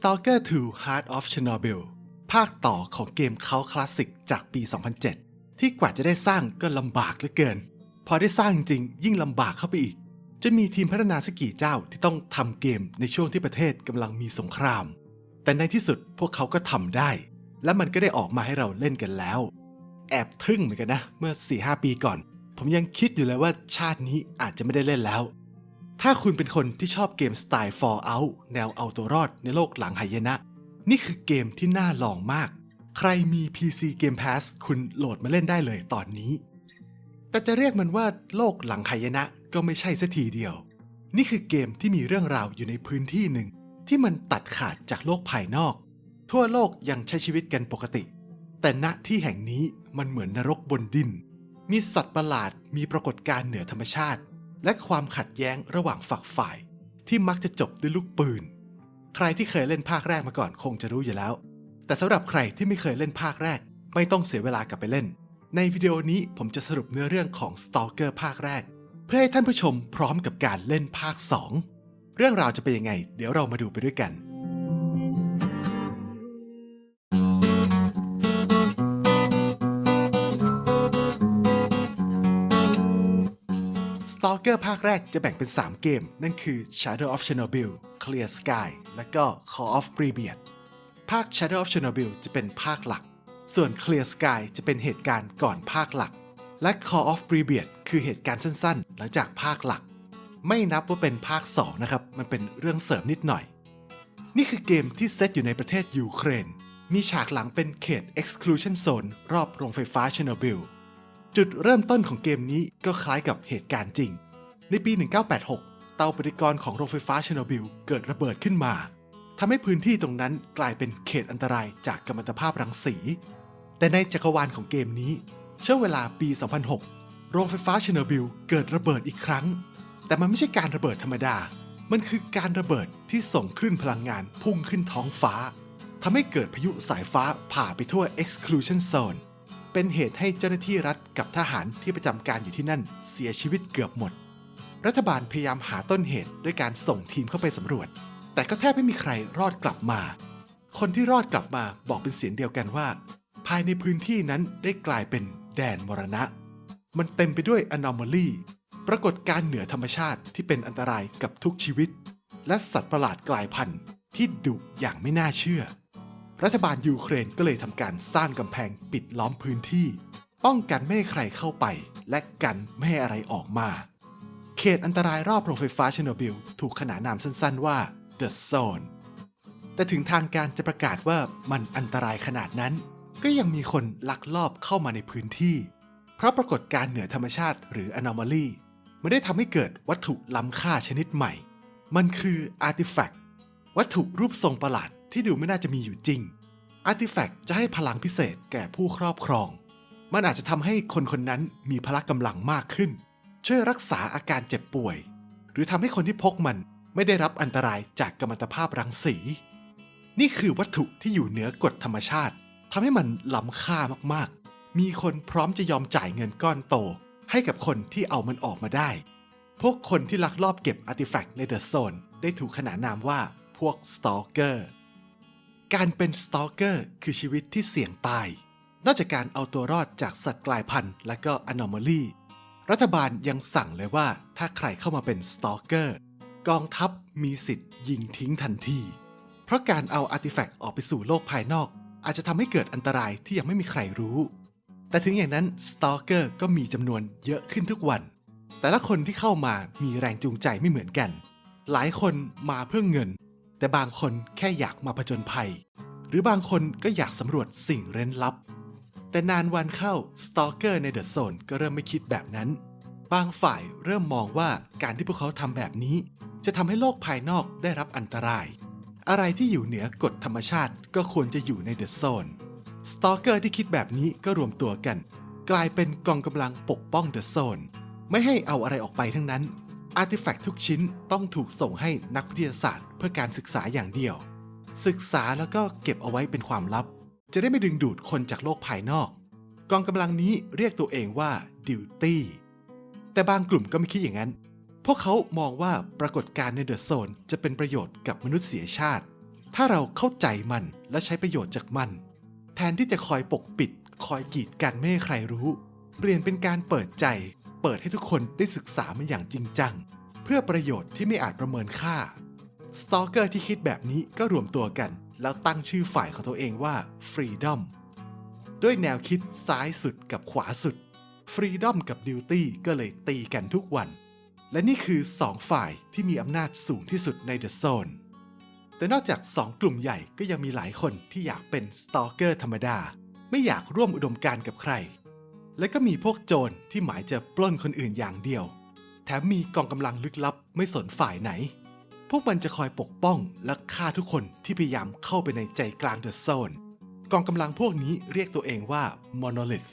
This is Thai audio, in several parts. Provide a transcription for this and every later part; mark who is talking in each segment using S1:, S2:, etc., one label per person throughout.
S1: Stalker 2 Heart of Chernobyl ภาคต่อของเกมเขาคลาสสิกจากปี 2007 ที่กว่าจะได้สร้างก็ลำบากเหลือเกิน พอได้สร้างจริงยิ่งลำบากเข้าไปอีก จะมีทีมพัฒนาสกกี่เจ้าที่ต้องทำเกมในช่วงที่ประเทศกำลังมีสงคราม แต่ในที่สุดพวกเขาก็ทำได้ และมันก็ได้ออกมาให้เราเล่นกันแล้ว แอบทึ่งเหมือนกันนะ เมื่อ 4-5 ปีก่อน ผมยังคิดอยู่เลยว่าชาตินี้อาจจะไม่ได้เล่นแล้ว ถ้าคุณเป็นคนที่ชอบเกมสไตล์ Fallout แนวเอาตัวรอดในโลกหลังหายนะ นี่คือเกมที่น่าลองมาก ใครมี PC Game Pass คุณโหลดมาเล่นได้เลยตอนนี้ แต่จะเรียกมันว่าโลกหลังหายนะก็ไม่ใช่สัทีเดียว นี่คือเกมที่มีเรื่องราวอยู่ในพื้นที่หนึ่ง ที่มันตัดขาดจากโลกภายนอก ทั่วโลกยังใช้ชีวิตกันปกติ แต่ณที่แห่งนี้มันเหมือนนรกบนดิน มีสัตว์ประหลาดมีปรากฏการณ์เหนือธรรมชาติ และความขัดแย้งระหว่างฝักฝ่าย ที่มักจะจบด้วยลูกปืน ใครที่เคยเล่นภาคแรกมาก่อนคงจะรู้อยู่แล้ว แต่สำหรับใครที่ไม่เคยเล่นภาคแรก ไม่ต้องเสียเวลากลับไปเล่น ในวิดีโอนี้ผมจะสรุปเนื้อเรื่องของ Stalker ภาคแรก เพื่อให้ท่านผู้ชมพร้อมกับการเล่นภาค 2 เรื่องราวจะเป็นยังไง เดี๋ยวเรามาดูไปด้วยกัน Stalker ภาคแรกจะแบ่งเป็น 3 เกม นั่นคือ Shadow of Chernobyl Clear Sky และก็ Call of Pripyat ภาค Shadow of Chernobyl จะเป็นภาคหลัก ส่วน Clear Sky จะเป็นเหตุการณ์ก่อนภาคหลัก และ Call of Pripyat คือเหตุการณ์สั้นๆ หลังจากภาคหลัก ไม่นับว่าเป็นภาค 2 นะครับ มันเป็นเรื่องเสริมนิดหน่อย นี่คือเกมที่เซตอยู่ในประเทศยูเครน มีฉากหลังเป็นเขต Exclusion Zone รอบโรงไฟฟ้าเชอร์โนบิลจุดเริ่มต้นของเกมนี้ก็คล้ายกับเหตุการณ์จริง ในปี 1986 เตาปฏิกรณ์ของโรงไฟฟ้าเชอร์โนบิลเกิดระเบิดขึ้นมาทำให้พื้นที่ตรงนั้นกลายเป็นเขตอันตรายจากกัมมันตภาพรังสี แต่ในจักรวาลของเกมนี้ เช่วงเวลาปี 2006 โรงไฟฟ้าเชอร์โนบิลเกิดระเบิดอีกครั้ง แต่มันไม่ใช่การระเบิดธรรมดา มันคือการระเบิดที่ส่งคลื่นพลังงานพุ่งขึ้นท้องฟ้าทำให้เกิดพายุสายฟ้าผ่าไปทั่ว Exclusion Zone เป็นเหตุให้เจ้าหน้าที่รัฐกับทหารที่ประจำการอยู่ที่นั่นเสียชีวิตเกือบหมด รัฐบาลพยายามหาต้นเหตุด้วยการส่งทีมเข้าไปสำรวจ แต่ก็แทบไม่มีใครรอดกลับมา คนที่รอดกลับมาบอกเป็นเสียงเดียวกันว่า ภายในพื้นที่นั้นได้กลายเป็นแดนมรณะ มันเต็มไปด้วย anomaly ปรากฏการเหนือธรรมชาติที่เป็นอันตรายกับทุกชีวิต และสัตว์ประหลาดกลายพันธุ์ที่ดุอย่างไม่น่าเชื่อ รัฐบาลยูเครนก็เลยทำการสร้างกำแพงปิดล้อมพื้นที่ ป้องกันไม่ให้ใครเข้าไป และกันไม่ให้อะไรออกมา เขตอันตรายรอบโรงไฟฟ้าเชอร์โนบิลถูกขนานนามสั้นๆว่า The Zone แต่ถึงทางการจะประกาศว่ามันอันตรายขนาดนั้น ก็ยังมีคนลักลอบเข้ามาในพื้นที่ เพราะปรากฏการณ์เหนือธรรมชาติหรือ anomaly ไม่ได้ทำให้เกิดวัตถุล้ำค่าชนิดใหม่ มันคือ artifact วัตถุรูปทรงประหลาดที่ดูไม่น่าจะมีอยู่จริง artifact จะให้พลังพิเศษแก่ผู้ครอบครอง มันอาจจะทำให้คนคนนั้นมีพละกำลังมากขึ้น ช่วยรักษาอาการเจ็บป่วย หรือทำให้คนที่พกมันไม่ได้รับอันตรายจากกัมมันตภาพรังสี นี่คือวัตถุที่อยู่เหนือกฎธรรมชาติทำให้มันล้ำค่ามากๆ มีคนพร้อมจะยอมจ่ายเงินก้อนโต ให้กับคนที่เอามันออกมาได้ พวกคนที่ลักลอบเก็บอาร์ติแฟกต์ในเดอะโซนได้ถูกขนานนามว่าพวกสตอเกอร์ การเป็นสตอเกอร์คือชีวิตที่เสี่ยงตาย นอกจากการเอาตัวรอดจากสัตว์กลายพันธุ์และก็ anomaly รัฐบาลยังสั่งเลยว่าถ้าใครเข้ามาเป็นสตอกเกอร์กองทัพมีสิทธิ์ยิงทิ้งทันที เพราะการเอาอาร์ติแฟกต์ออกไปสู่โลกภายนอก อาจจะทำให้เกิดอันตรายที่ยังไม่มีใครรู้ แต่ถึงอย่างนั้นสตอกเกอร์ก็มีจำนวนเยอะขึ้นทุกวัน แต่ละคนที่เข้ามามีแรงจูงใจไม่เหมือนกัน หลายคนมาเพื่อเงิน แต่บางคนแค่อยากมาผจญภัย หรือบางคนก็อยากสำรวจสิ่งเร้นลับ แต่นานวันเข้าสตอเกอร์ในเดอะโซนก็เริ่มไม่คิดแบบนั้น บางฝ่ายเริ่มมองว่าการที่พวกเขาทำแบบนี้ จะทำให้โลกภายนอกได้รับอันตราย อะไรที่อยู่เหนือกฎธรรมชาติก็ควรจะอยู่ในเดอะโซนสตอเกอร์ที่คิดแบบนี้ก็รวมตัวกัน กลายเป็นกองกำลังปกป้องเดอะโซนไม่ให้เอาอะไรออกไปทั้งนั้น อาร์ติแฟกต์ทุกชิ้นต้องถูกส่งให้นักวิทยาศาสตร์ เพื่อการศึกษาอย่างเดียว ศึกษาแล้วก็เก็บเอาไว้เป็นความลับ จะได้ไม่ดึงดูดคนจากโลกภายนอก กองกำลังนี้เรียกตัวเองว่าดิวตี้แต่บางกลุ่มก็ไม่คิดอย่างนั้น พวกเขามองว่าปรากฏการณ์ในเดอะโซนจะเป็นประโยชน์กับมนุษยชาติ ถ้าเราเข้าใจมันและใช้ประโยชน์จากมัน แทนที่จะคอยปกปิด คอยกีดกันไม่ให้ใครรู้ เปลี่ยนเป็นการเปิดใจ เปิดให้ทุกคนได้ศึกษามันอย่างจริงจัง เพื่อประโยชน์ที่ไม่อาจประเมินค่าสตอเกอร์ที่คิดแบบนี้ก็รวมตัวกัน แล้วตั้งชื่อฝ่ายของตัวเองว่า Freedom ด้วยแนวคิดซ้ายสุดกับขวาสุด Freedom กับ Duty ก็เลยตีกันทุกวัน และนี่คือ 2 ฝ่ายที่มีอำนาจสูงที่สุดใน The Zone แต่นอกจาก 2 กลุ่มใหญ่ก็ยังมีหลายคนที่อยากเป็นสตอเกอร์ธรรมดา ไม่อยากร่วมอุดมการณ์กับใคร และก็มีพวกโจรที่หมายจะปล้นคนอื่นอย่างเดียว แถมมีกองกำลังลึกลับไม่สนฝ่ายไหน พวกมันจะคอยปกป้องและฆ่าทุกคนที่พยายามเข้าไปในใจกลางเดอะโซน กองกำลังพวกนี้เรียกตัวเองว่า Monolith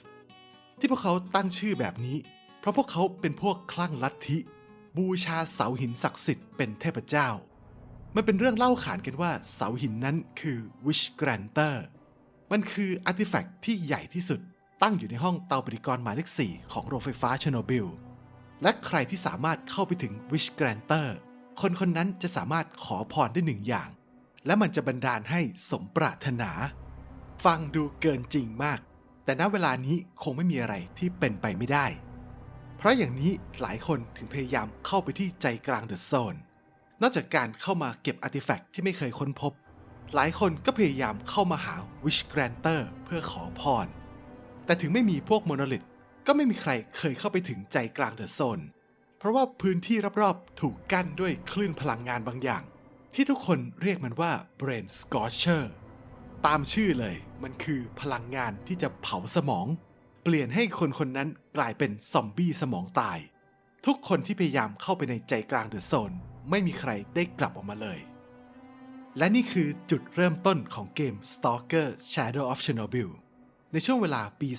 S1: ที่พวกเขาตั้งชื่อแบบนี้ เพราะพวกเขาเป็นพวกคลั่งลัทธิ บูชาเสาหินศักดิ์สิทธิ์เป็นเทพเจ้า มันเป็นเรื่องเล่าขานกันว่าเสาหินนั้นคือ Wish Granter มันคืออาร์ติแฟกต์ที่ใหญ่ที่สุด ตั้งอยู่ในห้องเตาปฏิกรณ์หมายเลข4ของโรงไฟฟ้าเชอร์โนบิลและใครที่สามารถเข้าไปถึง Wish Granter คนคนนั้นจะสามารถขอพรได้หนึ่งอย่าง และมันจะบันดาลให้สมปรารถนา ฟังดูเกินจริงมาก แต่ณเวลานี้คงไม่มีอะไรที่เป็นไปไม่ได้ เพราะอย่างนี้หลายคนถึงพยายามเข้าไปที่ใจกลางเดอะโซน นอกจากการเข้ามาเก็บอาร์ติแฟกต์ที่ไม่เคยค้นพบ หลายคนก็พยายามเข้ามาหา Wish Granter เพื่อขอพร แต่ถึงไม่มีพวกโมโนลิทก็ไม่มีใครเคยเข้าไปถึงใจกลางเดอะโซน เพราะว่าพื้นที่รอบๆ ถูกกั้นด้วยคลื่นพลังงานบางอย่าง ที่ทุกคนเรียกมันว่า Brain Scorcher ตามชื่อเลยมันคือพลังงานที่จะเผาสมอง เปลี่ยนให้คนคนนั้นกลายเป็นซอมบี้สมองตาย ทุกคนที่พยายามเข้าไปในใจกลางเดอะโซน ไม่มีใครได้กลับออกมาเลย และนี่คือจุดเริ่มต้นของเกม Stalker Shadow of Chernobyl ในช่วงเวลาปี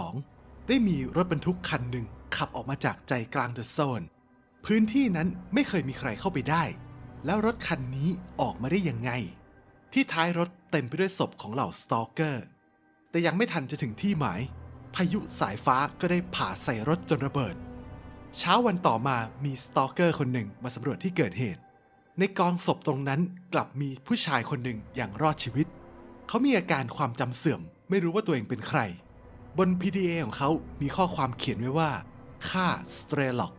S1: 2012 ได้มีรถบรรทุกคันหนึ่ง ขับออกมาจากใจกลางเดอะโซน พื้นที่นั้นไม่เคยมีใครเข้าไปได้ แล้วรถคันนี้ออกมาได้ยังไง ที่ท้ายรถเต็มไปด้วยศพของเหล่าสตอเกอร์ แต่ยังไม่ทันจะถึงที่หมาย พายุสายฟ้าก็ได้ผ่าใส่รถจนระเบิด เช้าวันต่อมามีสตอเกอร์คนหนึ่งมาสำรวจที่เกิดเหตุ ในกองศพตรงนั้นกลับมีผู้ชายคนหนึ่งอย่างรอดชีวิต เขามีอาการความจำเสื่อม ไม่รู้ว่าตัวเองเป็นใครบน PDA ของเขามีข้อความเขียนไว้ว่า ฆ่าสเตรล็อก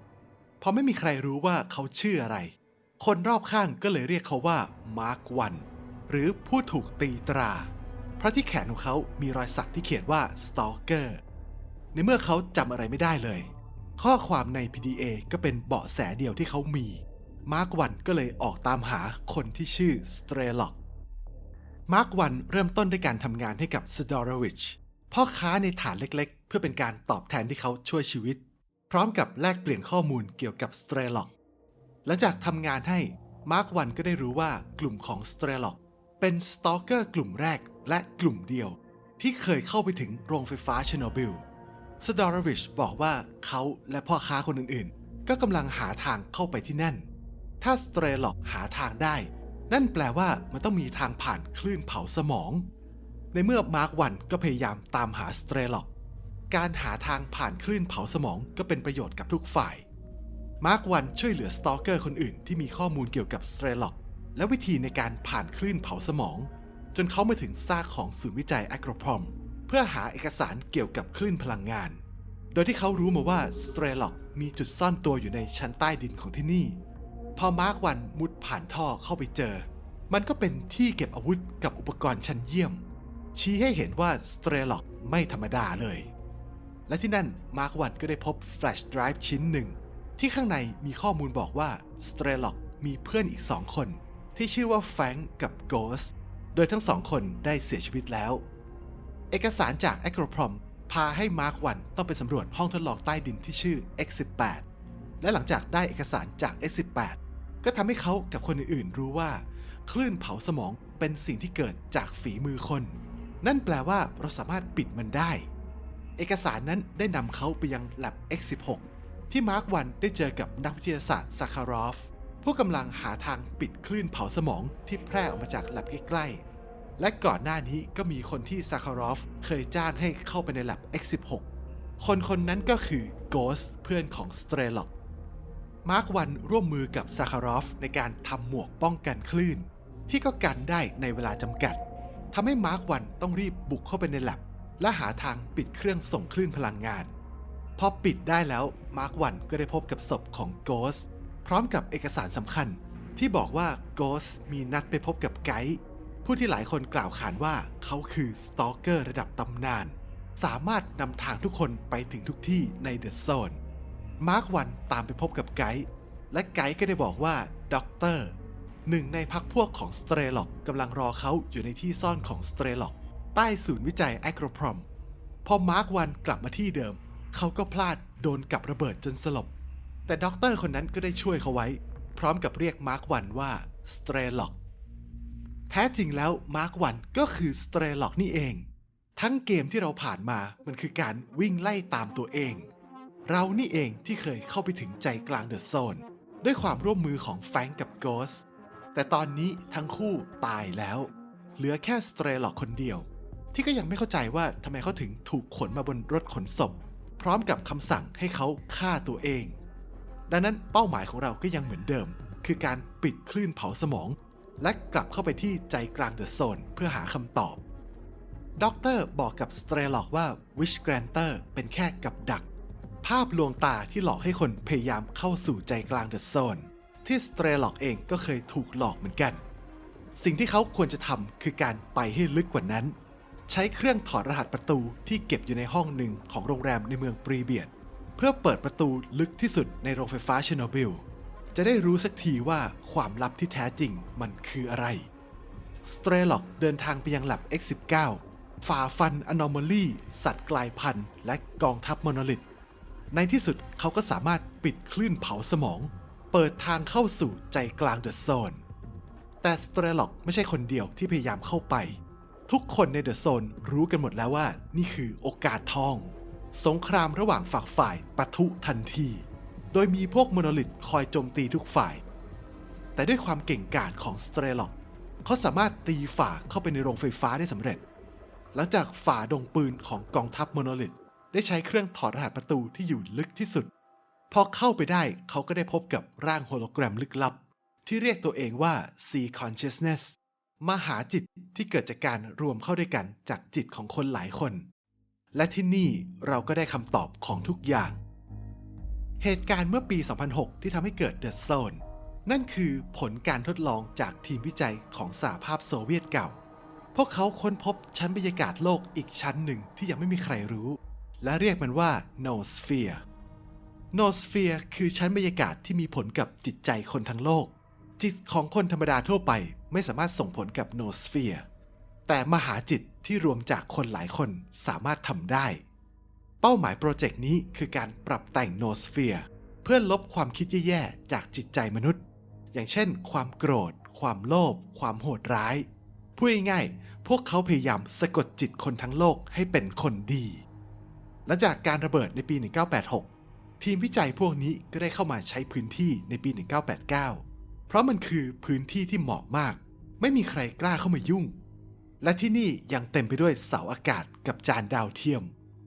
S1: พอไม่มีใครรู้ว่าเขาชื่ออะไร คนรอบข้างก็เลยเรียกเขาว่ามาร์ควันหรือผู้ถูกตีตรา เพราะที่แขนของเขามีรอยสักที่เขียนว่า Stalker ในเมื่อเขาจำอะไรไม่ได้เลย ข้อความใน PDA ก็เป็นเบาะแสเดียวที่เขามี มาร์ควันก็เลยออกตามหาคนที่ชื่อสเตรล็อกมาร์ควันเริ่มต้นด้วยการทำงานให้กับสดอรวิชพ่อค้าในฐานเล็กๆ เพื่อเป็นการตอบแทนที่เขาช่วยชีวิต พร้อมกับแลกเปลี่ยนข้อมูลเกี่ยวกับสเตรล็อก หลังจากทำงานให้มาร์ควันก็ได้รู้ว่ากลุ่มของสเตรล็อกเป็นสตอเกอร์กลุ่มแรกและกลุ่มเดียว ที่เคยเข้าไปถึงโรงไฟฟ้าเชโนบิลสดอรวิชบอกว่าเขาและพ่อค้าคนอื่นๆ ก็กำลังหาทางเข้าไปที่นั่น ถ้าสเตรล็อกหาทางได้ นั่นแปลว่ามันต้องมีทางผ่านคลื่นเผาสมอง ในเมื่อมาร์ควันก็พยายามตามหาสเตรล็อก การหาทางผ่านคลื่นเผาสมองก็เป็นประโยชน์กับทุกฝ่าย มาร์ควันช่วยเหลือสตอเกอร์คนอื่นที่มีข้อมูลเกี่ยวกับสเตรล็อก และวิธีในการผ่านคลื่นเผาสมอง จนเขามาถึงซากของศูนย์วิจัยแอคโรพรอม เพื่อหาเอกสารเกี่ยวกับคลื่นพลังงาน โดยที่เขารู้มาว่าสเตรล็อกมีจุดซ่อนตัวอยู่ในชั้นใต้ดินของที่นี่ พอมาร์ควันมุดผ่านท่อเข้าไปเจอ มันก็เป็นที่เก็บอาวุธกับอุปกรณ์ชั้นเยี่ยม ชี้ให้เห็นว่าสเตรล็อกไม่ธรรมดาเลย และที่นั่นมาร์ควันก็ได้พบแฟลชไดรฟ์ชิ้นหนึ่ง ที่ข้างในมีข้อมูลบอกว่าสเตรล็อกมีเพื่อนอีกสองคน ที่ชื่อว่าแฟงก์กับโกสโดยทั้งสองคนได้เสียชีวิตแล้ว เอกสารจากแอคโรพรอมพาให้มาร์ควันต้องไปสำรวจห้องทดลองใต้ดินที่ชื่อ X18 และหลังจากได้เอกสารจาก X18 ก็ทำให้เขากับคนอื่นๆ รู้ว่า คลื่นเผาสมองเป็นสิ่งที่เกิดจากฝีมือคน นั่นแปลว่าเราสามารถปิดมันได้ เอกสารนั้นได้นำเขาไปยัง Lab X16 ที่มาร์ควันได้เจอกับนักวิทยาศาสตร์ซาคารอฟ ผู้กำลังหาทางปิดคลื่นเผาสมองที่แพร่ออกมาจาก Lab ใกล้ๆ และก่อนหน้านี้ก็มีคนที่ซาคารอฟเคยจ้างให้เข้าไปใน Lab X16 คนคนนั้นก็คือโกสเพื่อนของสเตรล็อกมาร์ควันร่วมมือกับซาคารอฟในการทำหมวกป้องกันคลื่น ที่ก็กันได้ในเวลาจำกัดทำให้มาร์ควันต้องรีบบุกเข้าไปในแลบ และหาทางปิดเครื่องส่งคลื่นพลังงาน พอปิดได้แล้วมาร์ควันก็ได้พบกับศพของโกสพร้อมกับเอกสารสำคัญ ที่บอกว่าโกสมีนัดไปพบกับไกด์ผู้ที่หลายคนกล่าวขานว่าเขาคือสตอกเกอร์ระดับตำนาน สามารถนำทางทุกคนไปถึงทุกที่ในเดอะโซนมาร์ควันตามไปพบกับไกด์และไกด์ก็ได้บอกว่าด็อกเตอร์หนึ่งในพักพวกของสเตรล็อกกำลังรอเขาอยู่ในที่ซ่อนของสเตรล็อก ใต้ศูนย์วิจัยแอคโรพรอมพอมาร์ควันกลับมาที่เดิม เขาก็พลาดโดนกับระเบิดจนสลบ แต่ด็อกเตอร์คนนั้นก็ได้ช่วยเขาไว้ พร้อมกับเรียกมาร์ควันว่าสเตรล็อกแท้จริงแล้วมาร์ควันก็คือสเตรล็อกนี่เอง ทั้งเกมที่เราผ่านมามันคือการวิ่งไล่ตามตัวเอง เรานี่เองที่เคยเข้าไปถึงใจกลางเดอะโซน ด้วยความร่วมมือของแฟงก์กับโกสแต่ตอนนี้ทั้งคู่ตายแล้ว เหลือแค่สเตรล็อกคนเดียว ที่ก็ยังไม่เข้าใจว่าทำไมเขาถึงถูกขนมาบนรถขนศพ พร้อมกับคำสั่งให้เขาฆ่าตัวเอง ดังนั้นเป้าหมายของเราก็ยังเหมือนเดิม คือการปิดคลื่นเผาสมอง และกลับเข้าไปที่ใจกลางเดอะโซนเพื่อหาคำตอบด็อกเตอร์บอกกับสเตรล็อกว่าวิชแกรนเตอร์เป็นแค่กับดัก ภาพลวงตาที่หลอกให้คนพยายามเข้าสู่ใจกลางเดอะโซนที่สเตรล็อกเองก็เคยถูกหลอกเหมือนกัน สิ่งที่เขาควรจะทำคือการไปให้ลึกกว่านั้น ใช้เครื่องถอดรหัสประตูที่เก็บอยู่ในห้องหนึ่งของโรงแรมในเมืองปรีเบียด เพื่อเปิดประตูลึกที่สุดในโรงไฟฟ้าเชโนบิล จะได้รู้สักทีว่าความลับที่แท้จริงมันคืออะไร สเตรล็อกเดินทางไปยังแลบ X19 ฝ่าฟันอนอม a ลีสัตว์กลายพันธุ์ และกองทัพมโนลิทในที่สุดเขาก็สามารถปิดคลื่นเผาสมอง เปิดทางเข้าสู่ใจกลางเดอะโซน แต่สเตรล็อกไม่ใช่คนเดียวที่พยายามเข้าไป ทุกคนในเดอะโซนรู้กันหมดแล้วว่า นี่คือโอกาสทอง สงครามระหว่างฝักฝ่ายปะทุทันที โดยมีพวกโมโนลิทคอยโจมตีทุกฝ่าย แต่ด้วยความเก่งกาจของสเตรล็อกเขาสามารถตีฝ่าเข้าไปในโรงไฟฟ้าได้สำเร็จ หลังจากฝ่าดงปืนของกองทัพโมโนลิทได้ใช้เครื่องถอดรหัสประตูที่อยู่ลึกที่สุด พอเข้าไปได้เขาก็ได้พบกับร่างโฮโลแกรมลึกลับ ที่เรียกตัวเองว่า C Consciousness มหาจิตที่เกิดจากการรวมเข้าด้วยกันจากจิตของคนหลายคน และที่นี่เราก็ได้คำตอบของทุกอย่าง เหตุการณ์เมื่อปี 2006 ที่ทำให้เกิด The Zone นั่นคือผลการทดลองจากทีมวิจัยของสหภาพโซเวียตเก่า พวกเขาค้นพบชั้นบรรยากาศโลกอีกชั้นหนึ่งที่ยังไม่มีใครรู้ และเรียกมันว่า Noosphere Noosphere คือชั้นบรรยากาศที่มีผลกับจิตใจคนทั้งโลก จิตของคนธรรมดาทั่วไปไม่สามารถส่งผลกับ Noosphere แต่มหาจิตที่รวมจากคนหลายคนสามารถทำได้ เป้าหมายโปรเจกต์นี้คือการปรับแต่ง Noosphere เพื่อลบความคิดแย่ๆ จากจิตใจมนุษย์ อย่างเช่น ความโกรธ ความโลภ ความโหดร้าย พูดง่ายๆ พวกเขาพยายามสะกดจิตคนทั้งโลกให้เป็นคนดี หลังจากการระเบิดในปี 1986 ทีมวิจัยพวกนี้ก็ได้เข้ามาใช้พื้นที่ในปี 1989 เพราะมันคือพื้นที่ที่เหมาะมาก ไม่มีใครกล้าเข้ามายุ่ง และที่นี่ยังเต็มไปด้วยเสาอากาศกับจานดาวเทียม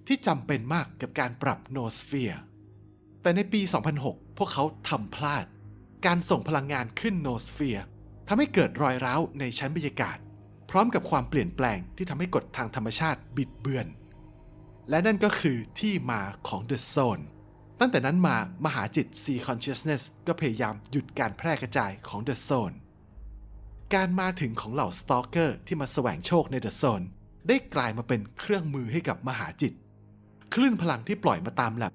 S1: ที่จำเป็นมากกับการปรับโนสเฟียร์แต่ในปี 2006 พวกเขาทำพลาด การส่งพลังงานขึ้นโนสเฟียร์ทำให้เกิดรอยร้าวในชั้นบรรยากาศ พร้อมกับความเปลี่ยนแปลงที่ทำให้กฎทางธรรมชาติบิดเบือน และนั่นก็คือที่มาของ The Zone ตั้งแต่นั้นมามหาจิต C Consciousness ก็พยายามหยุดการแพร่กระจายของ The Zone การมาถึงของเหล่าสตอกเกอร์ที่มาแสวงโชคใน The Zone ได้กลายมาเป็นเครื่องมือให้กับมหาจิต คลื่นพลังที่ปล่อยมาตามแลบ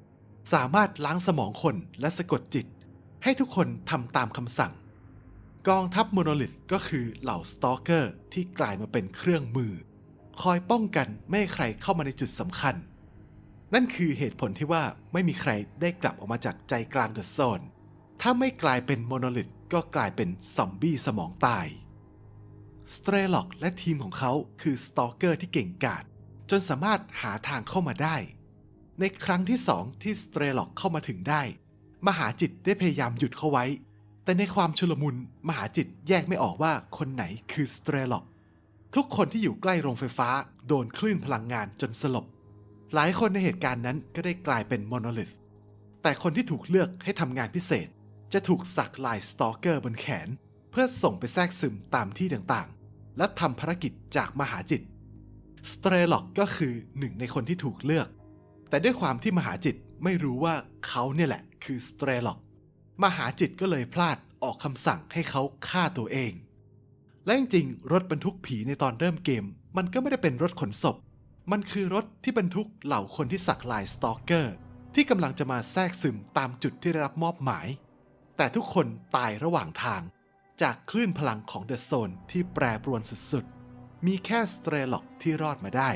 S1: สามารถล้างสมองคนและสะกดจิต ให้ทุกคนทำตามคำสั่ง กองทัพโมโนลิทก็คือเหล่าสตอกเกอร์ที่กลายมาเป็นเครื่องมือ คอยป้องกันไม่ให้ใครเข้ามาในจุดสำคัญ นั่นคือเหตุผลที่ว่าไม่มีใครได้กลับออกมาจากใจกลางเดอะโซน ถ้าไม่กลายเป็นโมโนลิทก็กลายเป็นซอมบี้สมองตาย สเตรล็อกและทีมของเขาคือสตอกเกอร์ที่เก่งกาจจนสามารถหาทางเข้ามาได้ ในครั้งที่สองที่สเตรล็อกเข้ามาถึงได้ มหาจิตได้พยายามหยุดเขาไว้ แต่ในความชุลมุนมหาจิตแยกไม่ออกว่าคนไหนคือสเตรล็อก ทุกคนที่อยู่ใกล้โรงไฟฟ้าโดนคลื่นพลังงานจนสลบ หลายคนในเหตุการณ์นั้นก็ได้กลายเป็นโมโนลิทแต่คนที่ถูกเลือกให้ทำงานพิเศษ จะถูกสักลายสตอกเกอร์บนแขน เพื่อส่งไปแทรกซึมตามที่ต่างๆ และทำภารกิจจากมหาจิต สเตรล็อกก็คือหนึ่งในคนที่ถูกเลือก แต่ด้วยความที่มหาจิตไม่รู้ว่าเขาเนี่ยแหละคือสเตรล็อก มหาจิตก็เลยพลาดออกคำสั่งให้เขาฆ่าตัวเอง และจริงๆรถบรรทุกผีในตอนเริ่มเกม มันก็ไม่ได้เป็นรถขนศพ มันคือรถที่บรรทุกเหล่าคนที่สักลายสตอกเกอร์ ที่กำลังจะมาแทรกซึมตามจุดที่ได้รับมอบหมาย แต่ทุกคนตายระหว่างทาง จากคลื่นพลังของเดอะโซนที่แปรปรวนสุดๆ มีแค่สเตรล็อกที่รอดมาได้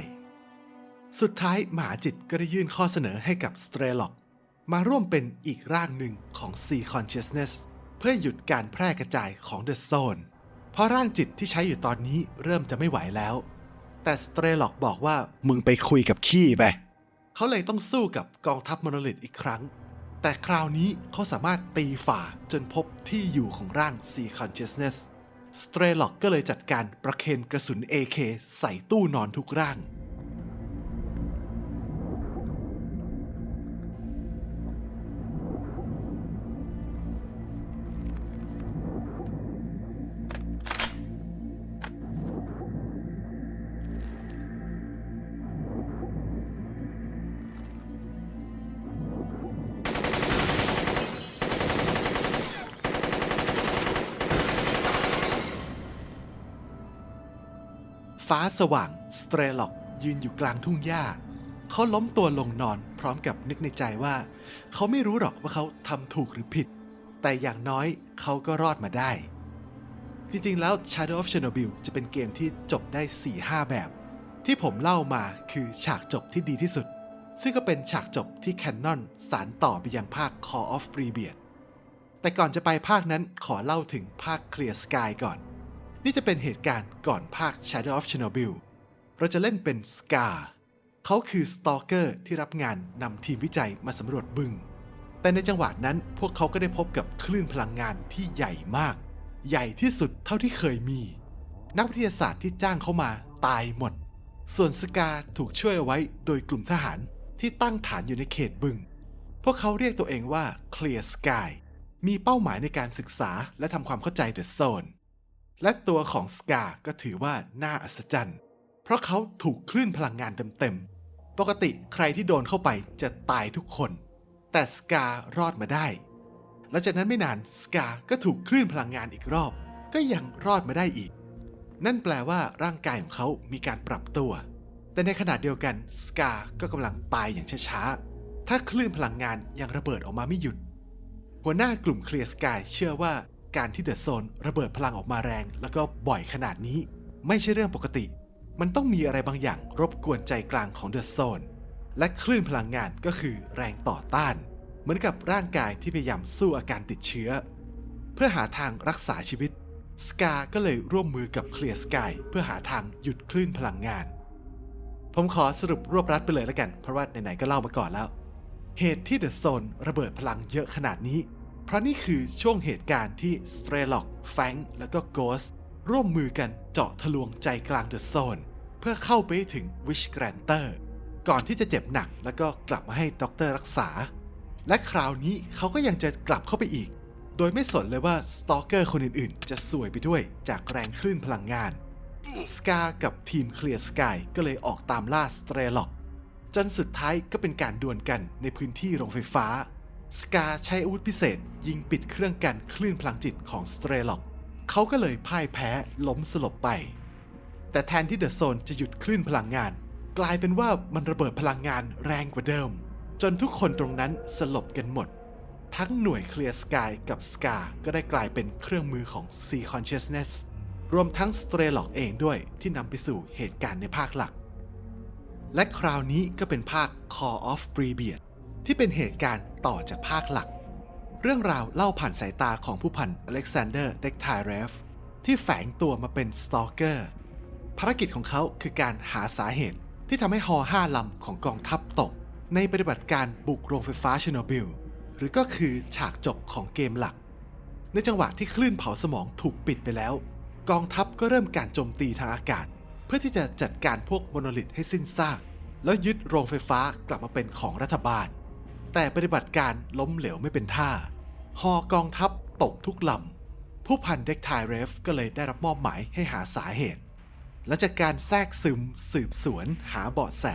S1: สุดท้ายหมาจิตก็ได้ยื่นข้อเสนอให้กับสเตรล็อกมาร่วมเป็นอีกร่างหนึ่งของ C Consciousness เพื่อหยุดการแพร่กระจายของ The Zone เพราะร่างจิตที่ใช้อยู่ตอนนี้เริ่มจะไม่ไหวแล้ว แต่สเตรล็อกบอกว่ามึงไปคุยกับขี้ไป เขาเลยต้องสู้กับกองทัพมโนลิทอีกครั้ง แต่คราวนี้เขาสามารถตีฝ่าจนพบที่อยู่ของร่างซีคอนเชสเนสสเตรล็อกก็เลยจัดการประเคนกระสุน AK ใส่ตู้นอนทุกร่าง ฟ้าสว่างสเตรล็อกยืนอยู่กลางทุ่งหญ้า เขาล้มตัวลงนอนพร้อมกับนึกในใจว่า เขาไม่รู้หรอกว่าเขาทำถูกหรือผิด แต่อย่างน้อยเขาก็รอดมาได้ จริงๆแล้ว Shadow of Chernobyl จะเป็นเกมที่จบได้ 4-5 แบบ ที่ผมเล่ามาคือฉากจบที่ดีที่สุด ซึ่งก็เป็นฉากจบที่แคนนอนสารต่อไปยังภาค Call of r e b i a t แต่ก่อนจะไปภาคนั้นขอเล่าถึงภาค Clear Sky ก่อน นี่จะเป็นเหตุการณ์ก่อนภาค Shadow of Chernobyl เราจะเล่นเป็นสกาเขาคือสตอเกอร์ที่รับงานนำทีมวิจัยมาสำรวจบึง แต่ในจังหวะนั้นพวกเขาก็ได้พบกับคลื่นพลังงานที่ใหญ่มาก ใหญ่ที่สุดเท่าที่เคยมี นักวิทยาศาสตร์ที่จ้างเขามาตายหมด ส่วนสกาถูกช่วยเอาไว้โดยกลุ่มทหารที่ตั้งฐานอยู่ในเขตบึง พวกเขาเรียกตัวเองว่า Clear Sky มีเป้าหมายในการศึกษาและทำความเข้าใจ The Zone และตัวของสกาก็ถือว่าน่าอัศจรรย์ เพราะเขาถูกคลื่นพลังงานเต็มๆ ปกติใครที่โดนเข้าไปจะตายทุกคน แต่สการอดมาได้และจากนั้นไม่นานสกาก็ถูกคลื่นพลังงานอีกรอบ ก็ยังรอดมาได้อีก นั่นแปลว่าร่างกายของเขามีการปรับตัว แต่ในขณะเดียวกันสกาก็กำลังตายอย่างช้าๆ ถ้าคลื่นพลังงานยังระเบิดออกมาไม่หยุด หัวหน้ากลุ่มเคลียร์สกายเชื่อว่า การที่เดอะโซนระเบิดพลังออกมาแรง แล้วก็บ่อยขนาดนี้ ไม่ใช่เรื่องปกติ มันต้องมีอะไรบางอย่างรบกวนใจกลางของเดอะโซนและคลื่นพลังงานก็คือแรงต่อต้าน เหมือนกับร่างกายที่พยายามสู้อาการติดเชื้อ เพื่อหาทางรักษาชีวิตสกาก็เลยร่วมมือกับเคลียร์สกายเพื่อหาทางหยุดคลื่นพลังงาน ผมขอสรุปรวบรัดไปเลยแล้วกัน เพราะว่าไหนๆก็เล่ามาก่อนแล้ว เหตุที่เดอะโซนระเบิดพลังเยอะขนาดนี้ เพราะนี่คือช่วงเหตุการณ์ที่สเตรล็อกแฟงและก็โกสร่วมมือกันเจาะทะลวงใจกลางเดอะโซน เพื่อเข้าไปถึงวิชแกรนเตอร์ก่อนที่จะเจ็บหนักแล้วก็กลับมาให้ด็อกเตอร์รักษา และคราวนี้เขาก็ยังจะกลับเข้าไปอีก โดยไม่สนเลยว่าสตอกเกอร์คนอื่นๆ จะสวยไปด้วยจากแรงคลื่นพลังงานสกากับทีมเคลียร์สกายก็เลยออกตามล่าสเตรล็อกจนสุดท้ายก็เป็นการดวลกันในพื้นที่โรงไฟฟ้า สกาใช้อาวุธพิเศษ ยิงปิดเครื่องกันคลื่นพลังจิตของสเตรล็อก เขาก็เลยพ่ายแพ้ล้มสลบไป แต่แทนที่เดอะโซนจะหยุดคลื่นพลังงาน กลายเป็นว่ามันระเบิดพลังงานแรงกว่าเดิม จนทุกคนตรงนั้นสลบกันหมด ทั้งหน่วยเคลียร์สกายกับสกาก็ได้กลายเป็นเครื่องมือของ C Consciousness รวมทั้งสเตรล็อกเองด้วยที่นำไปสู่เหตุการณ์ในภาคหลัก และคราวนี้ก็เป็นภาค Call of b r e b i a t ที่เป็นเหตุการณ์ต่อจากภาคหลัก เรื่องราวเล่าผ่านสายตาของผู้พันอเล็กซานเดอร์เด็กไทเรฟที่แฝงตัวมาเป็นสตอเกอร์ภารกิจของเขาคือการหาสาเหตุที่ทำให้ฮอ5ลำของกองทัพตก ในปฏิบัติการบุกโรงไฟฟ้าเชโนบิล หรือก็คือฉากจบของเกมหลัก ในจังหวะที่คลื่นเผาสมองถูกปิดไปแล้ว กองทัพก็เริ่มการโจมตีทางอากาศ เพื่อที่จะจัดการพวกโมโนลิทให้สิ้นซาก แล้วยึดโรงไฟฟ้ากลับมาเป็นของรัฐบาล แต่ปฏิบัติการล้มเหลวไม่เป็นท่า ฮอกองทัพตกทุกลำ ผู้พันเด็กไทเรฟก็เลยได้รับมอบหมายให้หาสาเหตุ และจากการแทรกซึมสืบสวนหาเบาะแส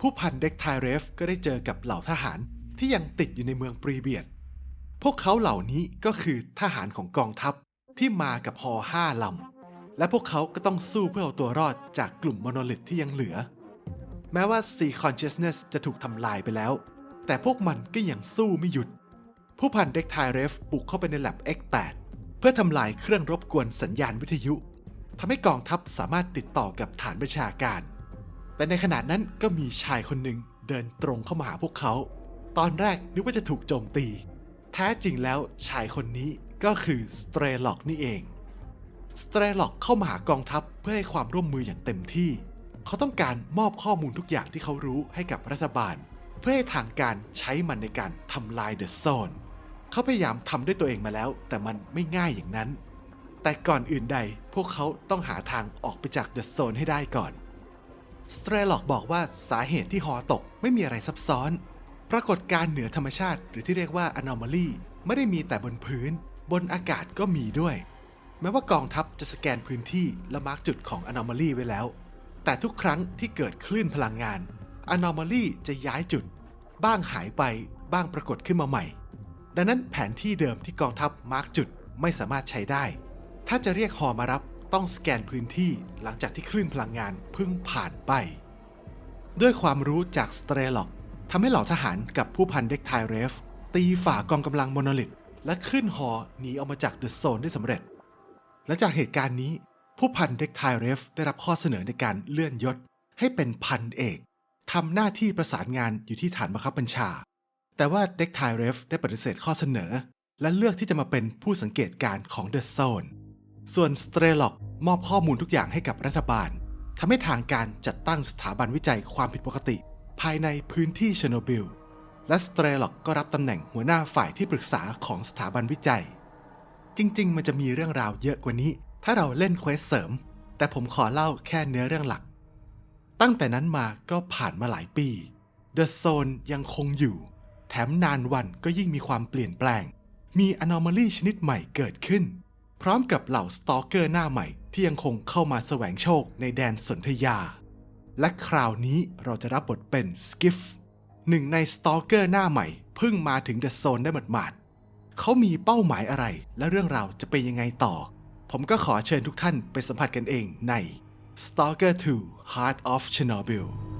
S1: ผู้พันเด็กไทเรฟก็ได้เจอกับเหล่าทหารที่ยังติดอยู่ในเมืองปรีเบียด พวกเขาเหล่านี้ก็คือทหารของกองทัพที่มากับฮอห้าลำ และพวกเขาก็ต้องสู้เพื่อเอาตัวรอดจากกลุ่มโมโนลิทที่ยังเหลือ แม้ว่า Sea Consciousness จะถูกทำลายไปแล้ว แต่พวกมันก็ยังสู้ไม่หยุด ผู้พันเด็กไทเรฟบุกเข้าไปใน Lab X8 เพื่อทำลายเครื่องรบกวนสัญญาณวิทยุทำให้กองทัพสามารถติดต่อกับฐานประชาการ แต่ในขณะนั้นก็มีชายคนหนึ่งเดินตรงเข้ามาหาพวกเขา ตอนแรกนึกว่าจะถูกโจมตี แท้จริงแล้วชายคนนี้ก็คือสเตรล็อกนี่เอง สเตรล็อกเข้ามาหากองทัพเพื่อให้ความร่วมมืออย่างเต็มที่ เขาต้องการมอบข้อมูลทุกอย่างที่เขารู้ให้กับรัฐบาล เพื่อให้ทางการใช้มันในการทำลายเดอะโซนเขาพยายามทำด้วยตัวเองมาแล้ว แต่มันไม่ง่ายอย่างนั้น แต่ก่อนอื่นใดพวกเขาต้องหาทางออกไปจากเดอะโซนให้ได้ก่อนสเตรล็อกบอกว่าสาเหตุที่ฮอตกไม่มีอะไรซับซ้อน ปรากฏการณ์เหนือธรรมชาติ หรือที่เรียกว่า anomaly ไม่ได้มีแต่บนพื้น บนอากาศก็มีด้วย แม้ว่ากองทัพจะสแกนพื้นที่และมาร์กจุดของ anomaly ไว้แล้ว แต่ทุกครั้งที่เกิดคลื่นพลังงาน anomaly จะย้ายจุด บ้างหายไปบ้างปรากฏขึ้นมาใหม่ ดังนั้นแผนที่เดิมที่กองทัพมาร์กจุดไม่สามารถใช้ได้ ถ้าจะเรียกฮอมารับต้องสแกนพื้นที่หลังจากที่คลื่นพลังงานเพิ่งผ่านไป ด้วยความรู้จากสเตรล็อกทำให้เหล่าทหารกับผู้พันเด็กไทเรฟ ตีฝ่ากองกำลังโมโนลิทและขึ้นฮอหนีออกมาจากเดอะโซนได้สำเร็จ และจากเหตุการณ์นี้ ผู้พันเด็กไทเรฟ ได้รับข้อเสนอในการเลื่อนยศให้เป็นพันเอก ทำหน้าที่ประสานงานอยู่ที่ฐานบังคับบัญชา แต่ว่าเด็กไทเรฟได้ปฏิเสธข้อเสนอ และเลือกที่จะมาเป็นผู้สังเกตการณ์ของเดอะโซน ส่วนสเตรล็อกมอบข้อมูลทุกอย่างให้กับรัฐบาลทำให้ทางการจัดตั้งสถาบันวิจัยความผิดปกติ ภายในพื้นที่เชโนบิล และสเตรล็อกก็รับตำแหน่งหัวหน้าฝ่ายที่ปรึกษาของสถาบันวิจัย จริง ๆ มันจะมีเรื่องราวเยอะกว่านี้ ถ้าเราเล่นเควสเสริม แต่ผมขอเล่าแค่เนื้อเรื่องหลัก ตั้งแต่นั้นมาก็ผ่านมาหลายปี The Zone ยังคงอยู่ แถมนานวันก็ยิ่งมีความเปลี่ยนแปลง มี anomaly ชนิดใหม่เกิดขึ้น พร้อมกับเหล่าสตอเกอร์หน้าใหม่ที่ยังคงเข้ามาแสวงโชคในแดนสนธยา และคราวนี้เราจะรับบทเป็นสกิฟหนึ่งในสตอเกอร์หน้าใหม่เพิ่งมาถึงเดอะโซนได้หมาดๆเขามีเป้าหมายอะไรและเรื่องราวจะเป็นยังไงต่อ ผมก็ขอเชิญทุกท่านไปสัมผัสกันเองใน Stalker 2 Heart of Chernobyl